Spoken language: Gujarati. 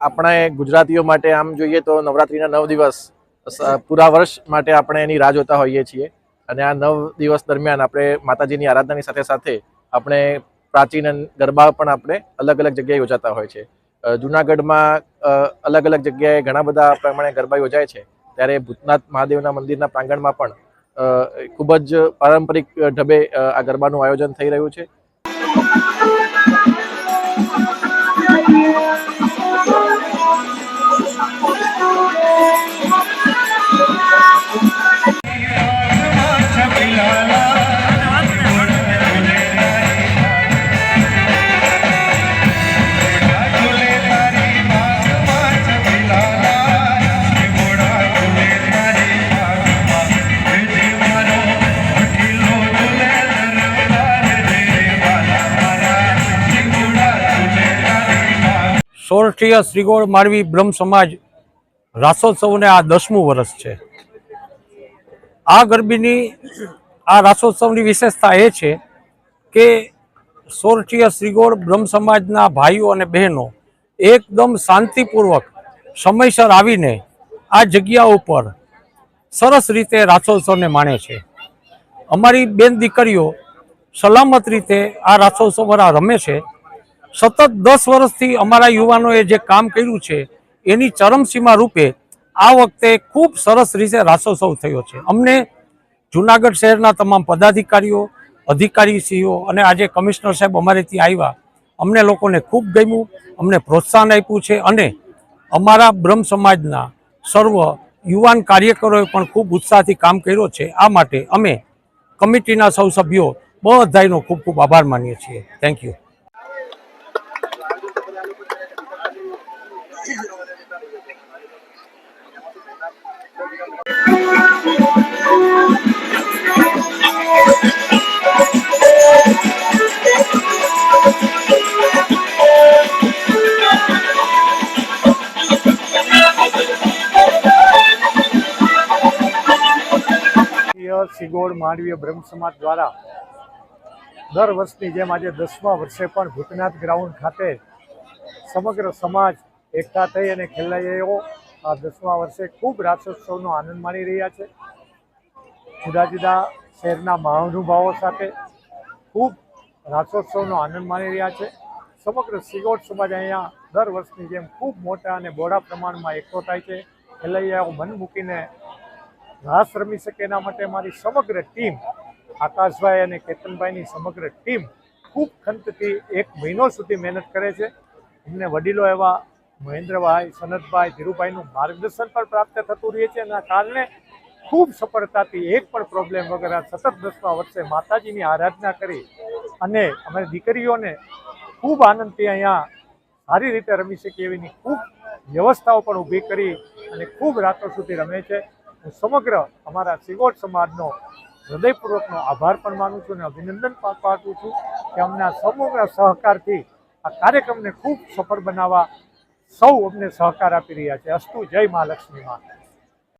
આપણે ગુજરાતીઓ માટે આમ જોઈએ તો નવરાત્રિના નવ દિવસ પૂરા વર્ષ માટે આપણે એની રાહ જોતા હોઈએ છીએ. અને આ નવ દિવસ દરમિયાન આપણે માતાજીની આરાધનાની સાથે સાથે આપણે પ્રાચીન ગરબા પણ આપણે અલગ અલગ જગ્યાએ યોજાતા હોય છે. જુનાગઢમાં અલગ અલગ જગ્યાએ ઘણા બધા પ્રમાણે ગરબા યોજાય છે. ત્યારે ભૂતનાથ મહાદેવના મંદિરના પ્રાંગણમાં પણ ખૂબ જ પારંપરિક ઢબે આ ગરબાનું આયોજન થઈ રહ્યું છે. સોરઠીય શ્રીગોળ માળવી બ્રહ્મ સમાજ રાસોત્સવને આ દસમું વર્ષ છે. આ ગરબીની, આ રાસોત્સવની વિશેષતા એ છે કે સોરઠીય શ્રીગોળ બ્રહ્મ સમાજના ભાઈઓ અને બહેનો એકદમ શાંતિપૂર્વક, સમયસર આવીને આ જગ્યા ઉપર સરસ રીતે રાસોત્સવને માણે છે. અમારી બેન દીકરીઓ સલામત રીતે આ રાસોત્સવ રમે છે. સતત દસ વર્ષથી અમારા યુવાનોએ જે કામ કર્યું છે, એની ચરમસીમા રૂપે આ વખતે ખૂબ સરસ રીતે રાસોત્સવ થયો છે. અમને જુનાગઢ શહેરના તમામ પદાધિકારીઓ, અધિકારીશ્રીઓ અને આજે કમિશનર સાહેબ અમારે ત્યાં આવ્યા. અમને લોકોને ખૂબ ગમ્યું, અમને પ્રોત્સાહન આપ્યું છે અને અમારા બ્રહ્મ સમાજના સર્વ યુવાન કાર્યકરોએ પણ ખૂબ ઉત્સાહથી કામ કર્યો છે. આ માટે અમે કમિટીના સૌ સભ્યો બધાનો ખૂબ ખૂબ આભાર માનીએ છીએ. થેન્ક યુ સિગોળ માંડવીય બ્રહ્મ સમાજ દ્વારા દર વર્ષની જેમ આજે દસમા વર્ષે પણ ભૂતનાથ ગ્રાઉન્ડ ખાતે સમગ્ર સમાજ એકઠા થઈ અને ખેલૈયાઓ આ દસમા વર્ષે ખૂબ રાસોત્સવનો આનંદ માણી રહ્યા છે. જુદા જુદા શહેરના મહાનુભાવો સાથે ખૂબ રાસોત્સવનો આનંદ માણી રહ્યા છે. સમગ્ર સિગોટ સમાજ અહીંયા દર વર્ષની જેમ ખૂબ મોટા અને બહોળા પ્રમાણમાં એકઠો થાય છે. ખેલૈયાઓ મન મૂકીને રાસ રમી શકે એના માટે મારી સમગ્ર ટીમ, આકાશભાઈ અને કેતનભાઈની સમગ્ર ટીમ ખૂબ ખંતથી એક મહિનો સુધી મહેનત કરે છે. અમને વડીલો એવા મહેન્દ્રભાઈ, સનતભાઈ, ધીરુભાઈનું માર્ગદર્શન પણ પ્રાપ્ત થતું રહે છે એના કારણે ખૂબ સફળતાથી એક પણ પ્રોબ્લેમ વગર સતત દસમા વર્ષે માતાજીની આરાધના કરી અને અમે દીકરીઓને ખૂબ આનંદથી અહીંયા સારી રીતે રમી શકીએ એવીની ખૂબ વ્યવસ્થાઓ પણ ઊભી કરી અને ખૂબ રાતો સુધી રમે છે. હું સમગ્ર અમારા સિગોટ સમાજનો હૃદયપૂર્વકનો આભાર પણ માનું છું અને અભિનંદન પણ પાઠવું છું કે અમને સમગ્ર સહકારથી આ કાર્યક્રમને ખૂબ સફળ બનાવવા સૌ અમને સહકાર આપી રહ્યા છે. અસ્તુ જય મહાલક્ષ્મી માં